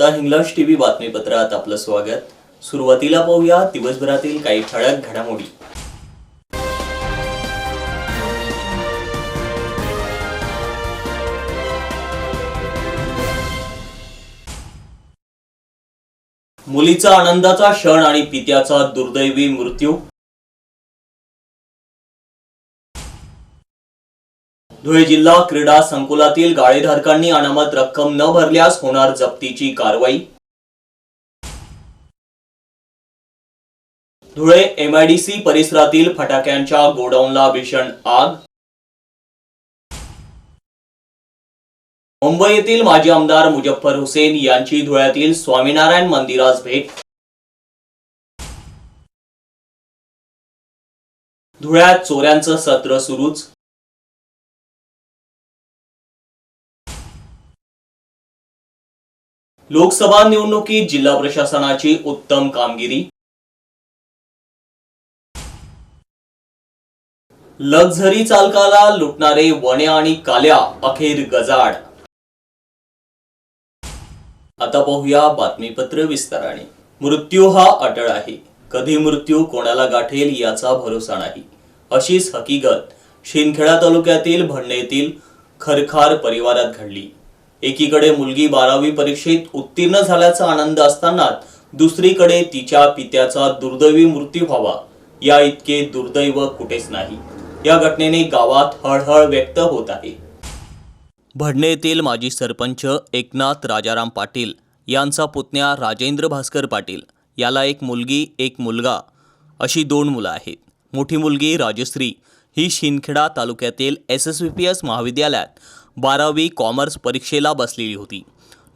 आता माता हिंगलाज टीव्ही बातमीपत्रात आपलं स्वागत. सुरुवातीला पाहूया दिवसभरातील काही ठळक घडामोडी. मुलीचा आनंदाचा क्षण आणि पित्याचा दुर्दैवी मृत्यू. धुळे जिल्हा क्रीडा संकुलातील गाळेधारकांनी अनामत रक्कम न भरल्यास होणार जप्तीची कारवाई. धुळे एमआयडीसी परिसरातील फटाक्यांच्या गोडाऊनला भीषण आग. मुंबई येथील माजी आमदार मुजफ्फर हुसेन यांची धुळ्यातील स्वामीनारायण मंदिरास भेट. धुळ्यात चोऱ्यांचं सत्र सुरूच. लोकसभा निवडणुकीत जिल्हा प्रशासनाची उत्तम कामगिरी. लक्झरी चालकाला लुटणारे वण्या आणि काल्या अखेर गजाड आता पाहूया बातमीपत्र विस्ताराने. मृत्यू हा अटळ आहे. कधी मृत्यू कोणाला गाठेल याचा भरोसा नाही. अशीच हकीकत शिंदखेडा तालुक्यातील भंडे येथील खरखार परिवारात घडली. एकीकडे मुलगी बारावी परीक्षेत उत्तीर्ण झाल्याचा आनंद असताना दुसरीकडे तिच्या पित्याचा दुर्दैवी मृत्यू व्हावा. या इतके दुर्दैव कुठेच नाही. या घटनेने गावात हळहळ व्यक्त होत आहे. भडणे येथील माजी सरपंच एकनाथ राजाराम पाटील यांचा पुतण्या राजेंद्र भास्कर पाटील याला एक मुलगी एक मुलगा अशी दोन मुलं आहेत. मोठी मुलगी राजश्री ही शिंदखेडा तालुक्यातील S S V P S महाविद्यालयात बारावी कॉमर्स परीक्षेला बसलेली होती.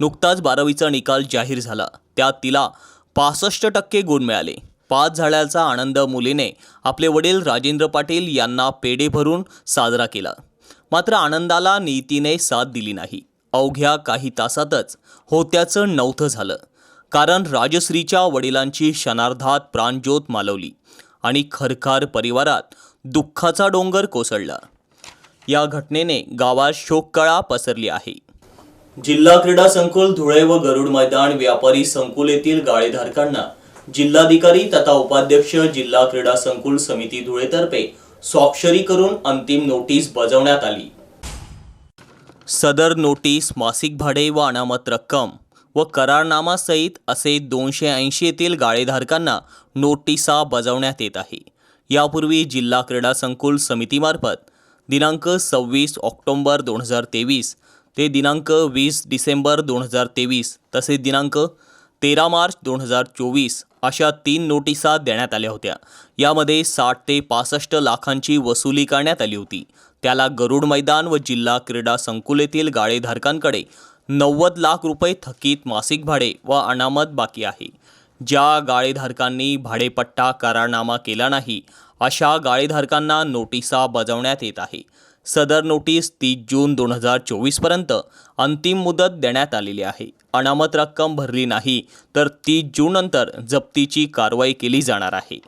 नुकताच बारावीचा निकाल जाहीर झाला. त्यात तिला पासष्ट टक्के गुण मिळाले. पास झाल्याचा आनंद मुलीने आपले वडील राजेंद्र पाटील यांना पेढे भरून साजरा केला. मात्र आनंदाला नीतीने साथ दिली नाही. अवघ्या काही तासातच होत्याचं नवथं झालं. कारण राजश्रीच्या वडिलांची क्षणार्धात प्राणज्योत मालवली आणि खरखार परिवारात दुःखाचा डोंगर कोसळला. या घटनेने गावात शोककळा पसरली आहे. जिल्हा क्रीडा संकुल धुळे व गरुड मैदान व्यापारी संकुल येथील गाळेधारकांना जिल्हाधिकारी तथा उपाध्यक्ष जिल्हा क्रीडा संकुल समिती धुळेतर्फे स्वाक्षरी करून अंतिम नोटीस बजावण्यात आली. सदर नोटीस मासिक भाडे व अनामत रक्कम व करारनामासहित असे दोनशे ऐंशी येथील गाळेधारकांना नोटिसा बजावण्यात येत आहे. यापूर्वी जिल्हा क्रीडा संकुल समितीमार्फत दिनांक सव्वीस ऑक्टोंबर दोन हजार तेवीस ते दिनांक वीस डिसेंबर दोन हजार तेवीस तसेच दिनांक तेरा मार्च दोन हजार चोवीस अशा तीन नोटिसा देण्यात आल्या होत्या. यामध्ये साठ ते पासष्ट लाखांची वसुली करण्यात आली होती. त्याला गरुड मैदान व जिल्हा क्रीडा संकुल येथील गाळेधारकांकडे नव्वद लाख रुपये थकीत मासिक भाडे व अनामत बाकी आहे. ज्या गाळेधारकांनी भाडेपट्टा करारनामा केला नाही अशा गाळेधारकांना नोटिसा बजावण्यात येत आहे. सदर नोटीस तीस जून दोन हजार चोवीसपर्यंत अंतिम मुदत देण्यात आलेली आहे. अनामत रक्कम भरली नाही तर तीस जूननंतर जप्तीची कारवाई केली जाणार आहे.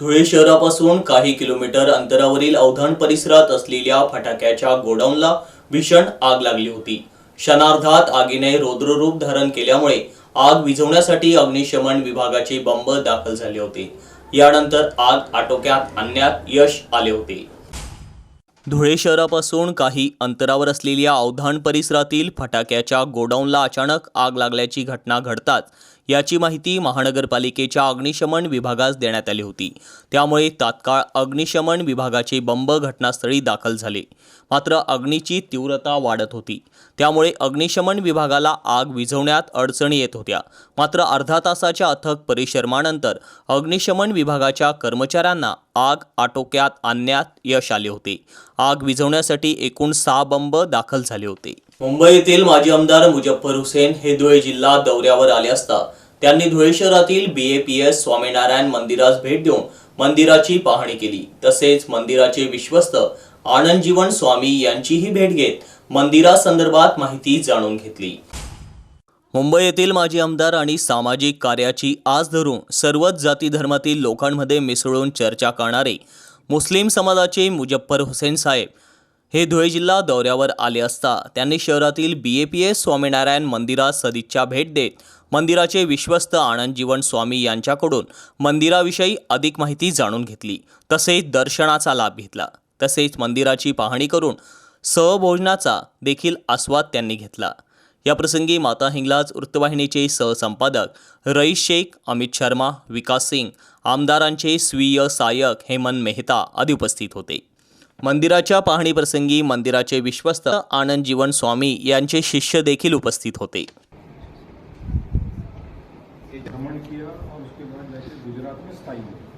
धुळे शहरापासून काही किलोमीटर अंतरावरील अवधान परिसरात असलेल्या फटाक्याच्या गोडाऊनला भीषण आग लागली होती. क्षणार्धात आगीने रौद्ररूप धारण केल्यामुळे आग विझवण्यासाठी अग्निशमन विभागाचे बंब दाखल झाले होते. यानंतर आग आटोक्यात आणण्यात यश आले होते. धुळे शहरापासून काही अंतरावर असलेल्या अवधान परिसरातील फटाक्याच्या गोडाऊनला अचानक आग लागल्याची घटना घडताच याची माहिती महानगरपालिकेच्या अग्निशमन विभागास देण्यात आली होती. त्यामुळे तात्काळ अग्निशमन विभागाचे बंब घटनास्थळी दाखल झाले. मात्र अग्नीची तीव्रता वाढत होती. त्यामुळे अग्निशमन विभागाला आग विझवण्यात अडचणी येत होत्या. मात्र अर्धा तासाच्या अथक परिश्रमानंतर अग्निशमन विभागाच्या कर्मचाऱ्यांना आग आटोक्यात आणण्यात यश आले होते. आग विझवण्यासाठी एकूण सहा बंब दाखल झाले होते. मुंबई येथील माजी आमदार मुजफ्फर हुसेन हे धुळे जिल्हा दौऱ्यावर आले असता त्यांनी धुळे शहरातील बीएपीएस स्वामीनारायण मंदिरास भेट देऊन मंदिराची पाहणी केली. तसेच मंदिराचे विश्वस्त आनंद जीवन स्वामी यांचीही भेट घेत मंदिरासंदर्भात माहिती जाणून घेतली. मुंबई येथील माजी आमदार आणि सामाजिक कार्याची आज धरून सर्वच जाती धर्मातील लोकांमध्ये मिसळून चर्चा करणारे मुस्लिम समाजाचे मुजफ्फर हुसेन साहेब हे धुळे जिल्हा दौऱ्यावर आले असता त्यांनी शहरातील B A P S Swaminarayan मंदिरात सदिच्छा भेट देत मंदिराचे विश्वस्त आनंद जीवन स्वामी यांच्याकडून मंदिराविषयी अधिक माहिती जाणून घेतली. तसेच दर्शनाचा लाभ घेतला. तसेच मंदिराची पाहणी करून सहभोजनाचा देखील आस्वाद त्यांनी घेतला. याप्रसंगी माता हिंगलाज वृत्तवाहिनीचे सहसंपादक रईस शेख अमित शर्मा विकास सिंग आमदारांचे स्वीय सायक हेमंत मेहता आदी उपस्थित होते. मंदिराच्या पाहणीप्रसंगी मंदिराचे विश्वस्त आनंद जीवन स्वामी यांचे शिष्य देखील उपस्थित होते. भ्रमण किया और उसके बाद जाके गुजरात में स्थायी हुए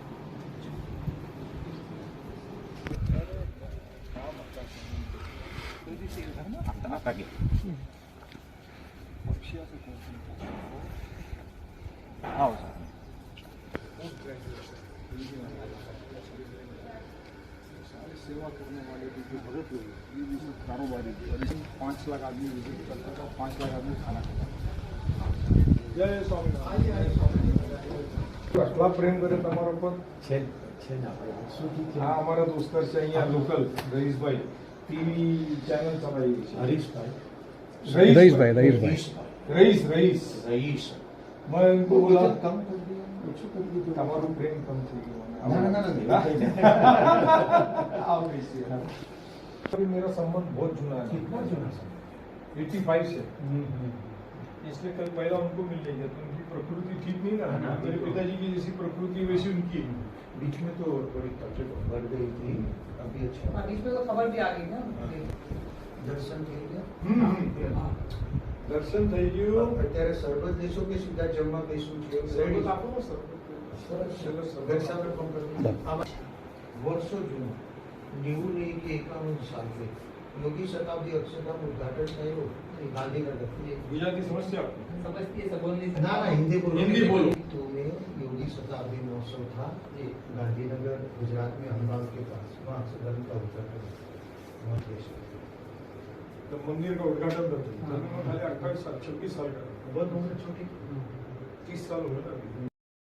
सेवा करने वाले जो भगत लोग हैं, ये भी सब कारोबारी। पाँच लाख आदमी विज़िट करता था पाँच लाख आदमी खाना खाता था આટલા પ્રેમ કરે તમારા પર આ અમારા દોસ્તર છે અહીંયા લોકલ રહીશભાઈ ટીવી ચેનલ ચલાવી છે હરીશભાઈ રહીશભાઈ રહીશભાઈ રહીશ રહીશ રહીશ મેં એમકો બોલા કમ કરી દીધું તમારું પ્રેમ કમ થઈ ના, ના, ના, ગયું ના, आओ कैसे हैं? अभी मेरा संबंध बहुत जुना है कितना जुना समय? 85 से इसलिए कल पहला उनको मिल गया तो उनकी प्रकृति ठीक नहीं ना हाँ, मेरे बिल्कुल। पिताजी की जैसी प्रकृति वैसी उनकी है। बीच में तो थोड़ी तकलीफ बढ़ गई थी अभी अच्छा हाँ, बीच में तो खबर भी आ गई ना દર્શન થઈ ગયા હમ, હમ. હા. દર્શન થઈ ગયું અત્યારે સરબત લેશો કે સીધા જમવા બેસવું છે સરબત આપો ને સરબત. સરસ ચલો, સરબત ઘરસાગર આપો. કંપની આમાં વર્ષો જૂનું નેવું નહીં કે એકાણું સાલ योगी शताब्दी अक्षरधाम उद्घाटन चाहिए हो गांधी ગાંધીનગર ગુજરાતી की समस्या समझती है ना ना हिंदी बोलो। हिंदी बोलो। तो में योगी शताब्दी महोत्सव था गांधीनगर गुजरात में हमारे के पास वहाँ से धर्म का उद्घाटन तो मंदिर का उद्घाटन खाली तो- हाँ। तो अट्ठाईस साल छब्बीस साल का बहुत उम्र छोटी। तीस साल हो गया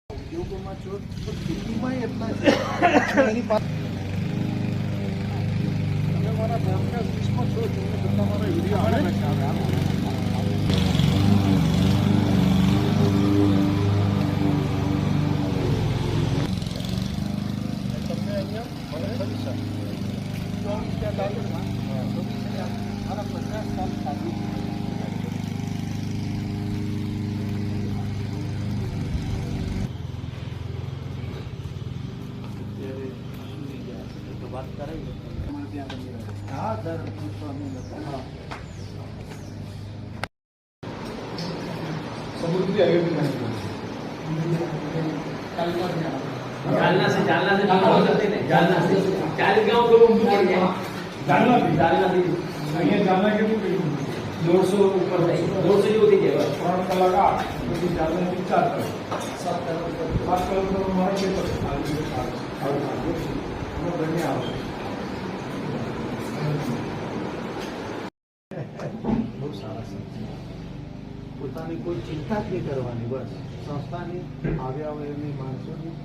उद्योगों में जो दिल्ली में इतना 이거정말금방하 네. 우 리. खुद भी अयोध्या नहीं पहुँचे जालना से जालना से जालना करते हैं जालना से चालीस गाँव को उनको पड़ गया जालना भी जालना भी नहीं जालना के भी दो सौ ऊपर दो सौ ही होती है पुराना कलाकार लेकिन जालना की चार करोड़ सात करोड़ पाँच करोड़ तो हमारा पेपर और हमें बनने आवश्यक પોતાની કોઈ ચિંતા જ નહીં કરવાની બસ. સંસ્થાની આવ્યા એમની માણસોની.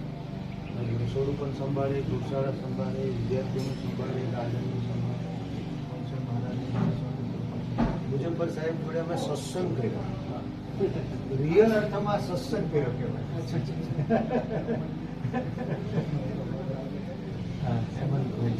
રસોડું પણ સંભાળે ગૌશાળા સંભાળે વિદ્યાર્થીઓનું સંભાળે ગાર્ડનનું સંભાળે. મુજફ્ફર સાહેબ જોડે અમે સત્સંગ કર્યો. રિયલ અર્થમાં સત્સંગ કર્યો કહેવાય. હા હેમંતભાઈ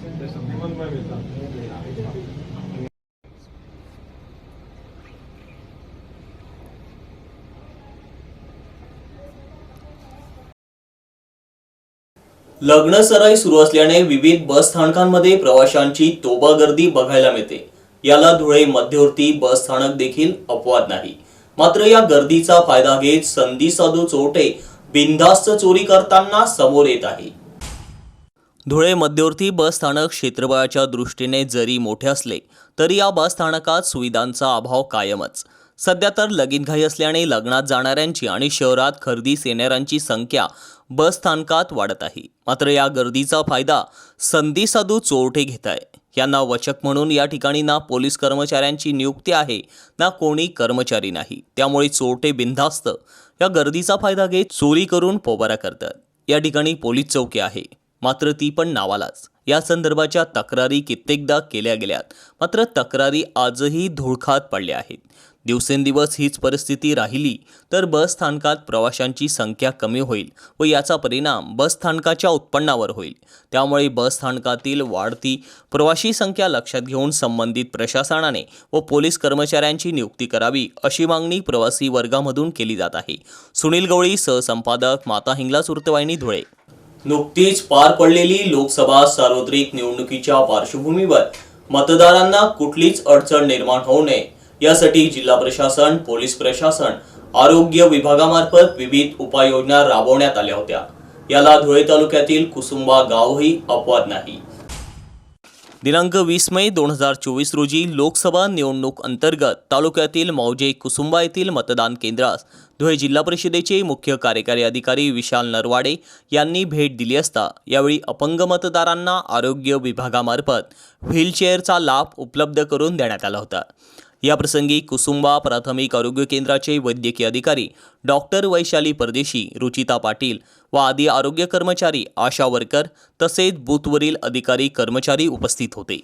लग्न सराई सुरू असल्याने विविध बस स्थानकांमध्ये प्रवाशांची तोबा गर्दी बघायला मिळते. याला धुळे मध्यवर्ती बस स्थानक देखील अपवाद नाही. मात्र या गर्दीचा फायदा घेत संधी साधू चोरटे बिनधास्त चोरी करताना समोर येत आहे. धुळे मध्यवर्ती बस स्थानक क्षेत्रफळाच्या दृष्टीने जरी मोठे असले तरी या बस स्थानकात सुविधांचा अभाव कायमच. सध्या तर लगीनघाई असल्याने लग्नात जाणाऱ्यांची आणि शहरात खरेदीस येणाऱ्यांची संख्या बस स्थानकात वाढत आहे. मात्र या गर्दीचा फायदा संधी साधू चोरटे घेत आहे. यांना वचक म्हणून या ठिकाणी ना पोलीस कर्मचाऱ्यांची नियुक्ती आहे ना कोणी कर्मचारी नाही. त्यामुळे चोरटे बिनधास्त या गर्दीचा फायदा घेत चोरी करून पोबारा करतात. या ठिकाणी पोलीस चौकी आहे. मात्र ती पण नावालाच. या संदर्भाच्या तक्रारी कित्येकदा केल्या गेल्यात. मात्र तक्रारी आजही धुळखात पडल्या आहेत. दिवसेंदिवस हीच परिस्थिती राहिली तर बस स्थानकात प्रवाशांची संख्या कमी होईल व याचा परिणाम बस स्थानकाच्या उत्पन्नावर होईल. त्यामुळे बस स्थानकातील वाढती प्रवाशी संख्या लक्षात घेऊन संबंधित प्रशासनाने व पोलीस कर्मचाऱ्यांची नियुक्ती करावी अशी मागणी प्रवासी वर्गामधून केली जात आहे. सुनील गवळी सहसंपादक माता हिंगला सुरतवाहिनी धुळे. नुकतीच पार पडलेली लोकसभा सार्वत्रिक निवडणुकीच्या पार्श्वभूमीवर मतदारांना कुठलीच अडचण निर्माण होऊ नये यासाठी जिल्हा प्रशासन पोलीस प्रशासन आरोग्य विभागामार्फत विविध उपाययोजना राबवण्यात आल्या होत्या. याला धुळे तालुक्यातील कुसुंबा गावही अपवाद नाही. दिनांक वीस मे दोन हजार चोवीस रोजी लोकसभा निवडणूक अंतर्गत तालुक्यातील मौजे कुसुंबा येथील मतदान केंद्रास धुळे जिल्हा परिषदेचे मुख्य कार्यकारी अधिकारी विशाल नरवाडे यांनी भेट दिली असता यावेळी अपंग मतदारांना आरोग्य विभागामार्फत व्हीलचेअरचा लाभ उपलब्ध करून देण्यात आला होता. याप्रसंगी कुसुंबा प्राथमिक आरोग्य केंद्राचे वैद्यकीय अधिकारी डॉक्टर वैशाली परदेशी रुचिता पाटील व आदी आरोग्य कर्मचारी आशा वर्कर तसेच बूथवरील अधिकारी कर्मचारी उपस्थित होते.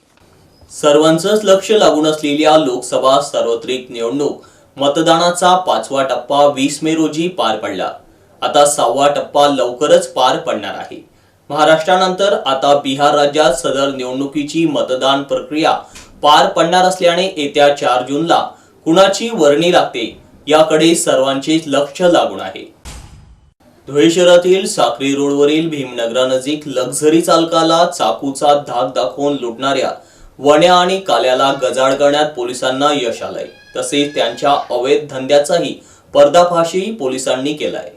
सर्वांचंच लक्ष लागून असलेल्या लोकसभा सार्वत्रिक निवडणूक मतदानाचा पाचवा टप्पा वीस मे रोजी पार पडला. आता सहावा टप्पा लवकरच पार पडणार आहे. महाराष्ट्रानंतर आता बिहार राज्यात सदर निवडणुकीची मतदान प्रक्रिया पार पडणार असल्याने येत्या चार जूनला कुणाची वर्णी लागते याकडे सर्वांचे लक्ष लागून आहे. धुळे शहरातील साक्री रोडवरील भीमनगरानजीक लक्झरी चालकाला चाकूचा धाक दाखवून लुटणाऱ्या वण्या आणि काल्याला गजाड करण्यात पोलिसांना यश आलंय. तसेच त्यांच्या अवैध धंद्याचाही पर्दाफाशी पोलिसांनी केलाय.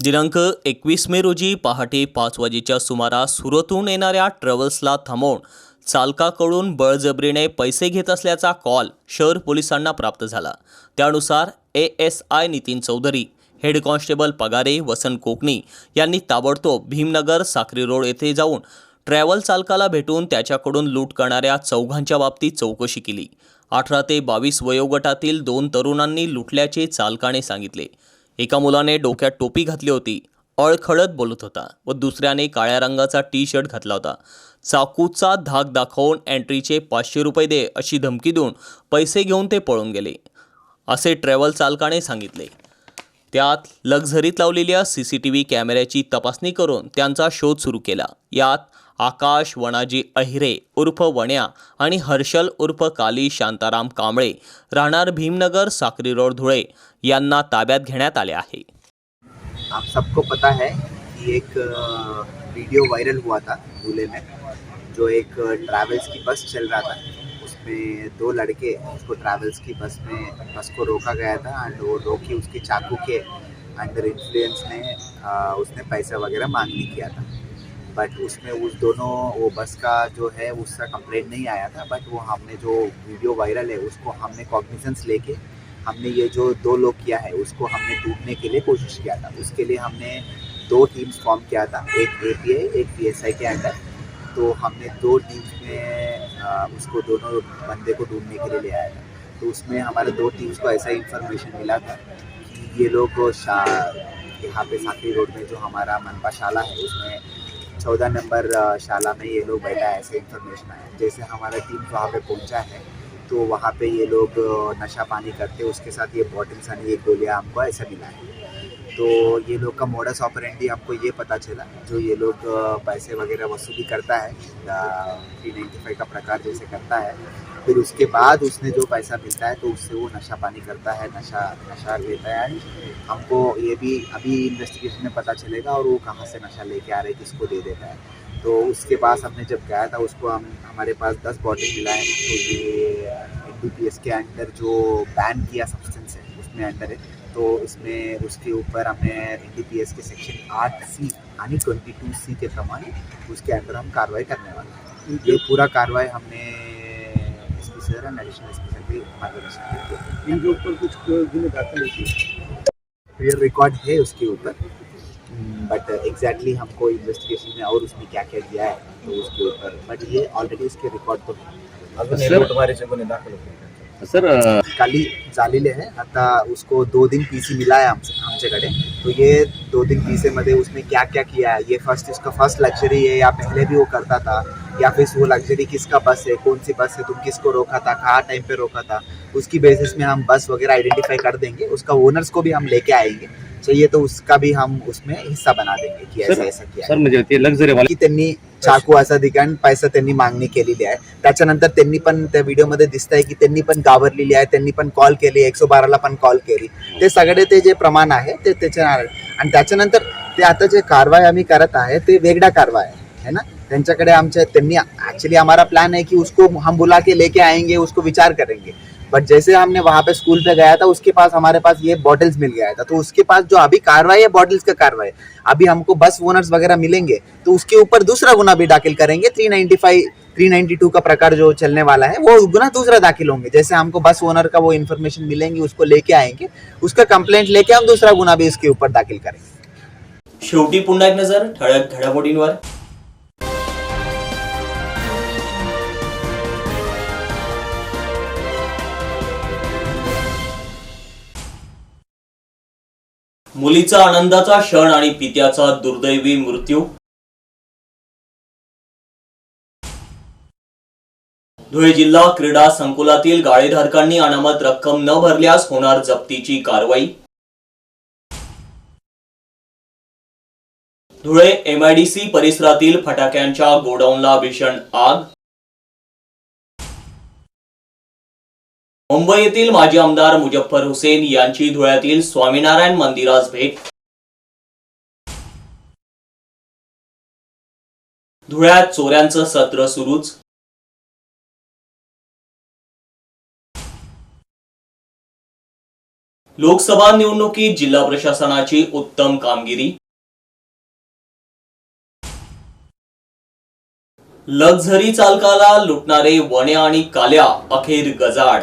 दिनांक एकवीस मे रोजी पहाटे पाच वाजेच्या सुमारास सुरतहून येणाऱ्या ट्रॅव्हल्सला थांबवून चालकाकडून बळजबरीने पैसे घेत असल्याचा कॉल शहर पोलिसांना प्राप्त झाला. त्यानुसार A S I Nitin Chaudhari head constable Pagare Vasant Kokani यांनी ताबडतोब भीमनगर साक्री रोड येथे जाऊन ट्रॅव्हल चालकाला भेटून त्याच्याकडून लूट करणाऱ्या चौघांच्या बाबतीत चौकशी केली. अठरा ते बावीस वयोगटातील दोन तरुणांनी लुटल्याचे चालकाने सांगितले. एका मुलाने डोक्यात टोपी घातली होती अळखळत बोलत होता व दुसऱ्याने काळ्या रंगाचा टी शर्ट घातला होता. चाकूचा धाक दाखवून एंट्रीचे पाचशे रुपये दे अशी धमकी देऊन पैसे घेऊन ते पळून गेले. असे ट्रॅव्हल चालकाने सांगितले. त्यात लक्झरीत लावलेल्या सी सी टी व्ही कॅमेऱ्याची तपासणी करून त्यांचा शोध सुरू केला. यात आकाश वणाजी अहिरे उर्फ वण्या आणि हर्षल उर्फ काली शांताराम कांबळे राहणार भीमनगर साक्री रोड धुळे यांना ताब्यात घेण्यात आले आहे. आप सबको पता है कि एक वीडियो वायरल हुआ था धुले में. जो एक ट्रैवल्स की बस चल रहा था, उसमें दो लड़के उसको ट्रैवल्स की बस में बस को रोका गया था एंड वो रोकी उसके चाकू के अंडर इन्फ्लुएंस ने उसने पैसा वगैरह मांगनी किया था। बट उसमें उस दोनों, वो बस का जो है, उसका कंप्लेंट नहीं आया था बट वो हमने जो वीडियो वायरल है, उसको हमने कॉग्निजेंस लेके, हमने ये जो दो लोग किया है, उसको हमने ढूँढने के लिए कोशिश किया था। उसके लिए हमने दो टीम्स फॉर्म किया था, एक ए एक पीएसआई के अंडर तो हमने दो टीम्स में उसको दोनों बंदे को ढूँढने के लिए ले आया था। तो उसमें हमारे दो टीम्स को ऐसा इन्फॉर्मेशन मिला था कि ये लोग यहाँ पे साकरी रोड में जो हमारा मनपा शाला है, उसमें चौदह नंबर शाला में ये लोग बैठा है, ऐसे इन्फॉर्मेशन आया। जैसे हमारा टीम वहाँ पे पहुँचा है तो वहाँ पे ये लोग, नशा पानी करते, उसके साथ ये बॉटल्स आणि एक गोलियाँ हमको ऐसा मिला है। तो ये लोग का मोडस ऑपरेंडी आपको ये पता चला जो ये लोग पैसे वगैरह वसूली करता है थ्री नाइन्टी फाइव का प्रकार जैसे करता है, फिर उसके बाद उसने जो पैसा मिलता है तो उससे वो नशा पानी करता है, नशा नशा लेता है। हमको ये भी, अभी इन्वेस्टिगेशन में पता चलेगा और वो कहाँ से नशा लेके आ रहे किसको दे देता है। तो उसके पास हमने जब गया था, उसको हम, हमारे पास दस बॉटल मिला है तो ये एन के अंडर जो बैन किया सब्सटेंस है, उसमें अंडर है। तो इसमें उसके ऊपर हमें एन के सेक्शन आठ सी यानी ट्वेंटी टू सी के प्रमाण उसके अंदर हम कार्रवाई करने वाले हैं। ये पूरा कार्रवाई हमने S P sir and additional S P sir के मार्गदर्शन किया। इनके ऊपर कुछ दाखिल रिकॉर्ड है उसके ऊपर। बट एग्जैक्टली हमको इन्वेस्टिगेशन में और उसमें क्या क्या दिया है तो उसके ऊपर। बट ये ऑलरेडी उसके रिकॉर्ड तो है। सर खाली झालेले आहे. आता उसको दो दिन पीसी मिला है हमसे हमसे आमच्याकडे. तो ये दो तीन तीसरे उसने क्या क्या किया है? ये फ़र्स्ट इसका फ़र्स्ट लग्जरी है या पहले भी वो करता था? या फिर वो लग्जरी किसका बस है? कौन सी बस है? तुम किसको रोका था? कहाँ टाइम पे रोका था? उसकी बेसिस में हम बस वगैरह आइडेंटिफाई कर देंगे। उसका ओनर्स को भी हम लेके आएँगे। चाहिए तो उसका भी हम उसमें हिस्सा बना देंगे कि ऐसा ऐसा किया सर ते लक्झरी वाले की त्यांनी चाकू असा दिला पैसा त्यांनी मागणी केलेली आहे. त्याच्यानंतर त्यांनी पण त्या व्हिडिओमध्ये दिसत आहे की त्यांनी पण गावरलेली आहे त्यांनी पण कॉल केली एकशे बाराला पण कॉल केली. ते सगळे ते जे प्रमाण आहे ते त्याच्या आणि त्याच्यानंतर ते आता जे कारवाई आम्ही करत आहे ते वेगळा कारवाई आहे है ना? त्यांच्याकडे आमच्या त्यांनी ऍक्च्युली हमारा प्लॅन आहे की उसको हम बुला के लेके आएंगे उसको विचार करेंगे. बट जैसे हमने वहाँ पे स्कूल पे गया था, उसके पास हमारे पास ये बॉटल्स मिल गया था। तो उसके पास जो अभी कार्रवाई है बॉटल्स का कार्रवाई अभी हमको बस ओनर्स वगैरह मिलेंगे तो उसके ऊपर दूसरा गुना भी दाखिल करेंगे। Three ninety five three ninety two का प्रकार जो चलने वाला है, वो गुना दूसरा दाखिल होंगे। जैसे हमको बस ओनर का वो इन्फॉर्मेशन मिलेंगी, उसको लेके आएँगे, उसका कंप्लेंट लेके हम दूसरा गुना भी इसके ऊपर दाखिल करेंगे। शेवटी पुन्हा एक नज़र, ठळक घडामोडींवर मुलीचा आनंदाचा क्षण आणि पित्याचा दुर्दैवी मृत्यू. धुळे जिल्हा क्रीडा संकुलातील गाळेधारकांनी अनामत रक्कम न भरल्यास होणार जप्तीची कारवाई. धुळे एमआयडीसी परिसरातील फटाक्यांच्या गोडाऊनला भीषण आग. मुंबई येथील माजी आमदार मुजफ्फर हुसेन यांची धुळ्यातील स्वामीनारायण मंदिरास भेट. धुळ्यात चोऱ्यांचं सत्र सुरूच. लोकसभा निवडणुकीत जिल्हा प्रशासनाची उत्तम कामगिरी. लक्झरी चालकाला लुटणारे वण्या आणि काल्या अखेर गजाड